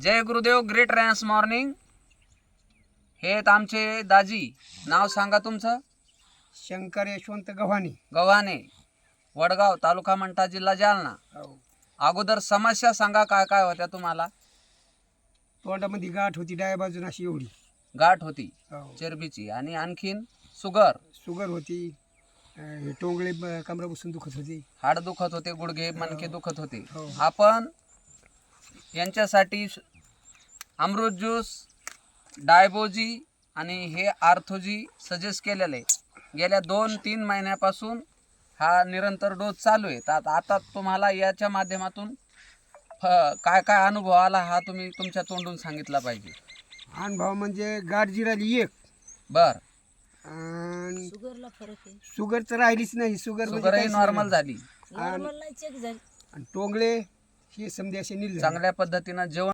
जय Gurudev great रॅन्स morning हे आहेत आमचे दाजी. नाव सांगा तुमचं? शंकर यशवंत गव्हाणे. गव्हाणे. वडगाव तालुका मंठा जिल्हा जालना. हो. अगोदर समस्या सांगा काय काय होत्या तुम्हाला? तोंडामध्ये गाठ होती डाव्या बाजून अशी एवढी. गाठ होती हो. चरबीची. आणि आणखीन शुगर शुगर होती अं, हे टोंगळे ब- कमरापासून दुखत होते. हाड दुखत होते गुडघे मणके दुखत होते. हो. आपण यांच्यासाठी अमृत ज्यूस डायबोजी आणि हे आर्थोजी सजेस्ट केलेले आहे. गेल्या दोन तीन महिन्यापासून हा निरंतर डोस चालू आहे. तर आता- आता तुम्हाला याच्या माध्यमातून फ- काय काय अनुभव आला हा तुम्ही तुमच्या तोंडून सांगितला पाहिजे. अनुभव म्हणजे गाठ जिराली एक. बर. आणि शुगरला फरक आहे. शुगर तर राहिलीच नाही. शुगर म्हणजे शुगरही नॉर्मल नाही. झाली. नॉर्मल नाही चेक झाली. आणि टोंगळे ही संधी अशी निल चांगल्या पद्धतीनं जेवण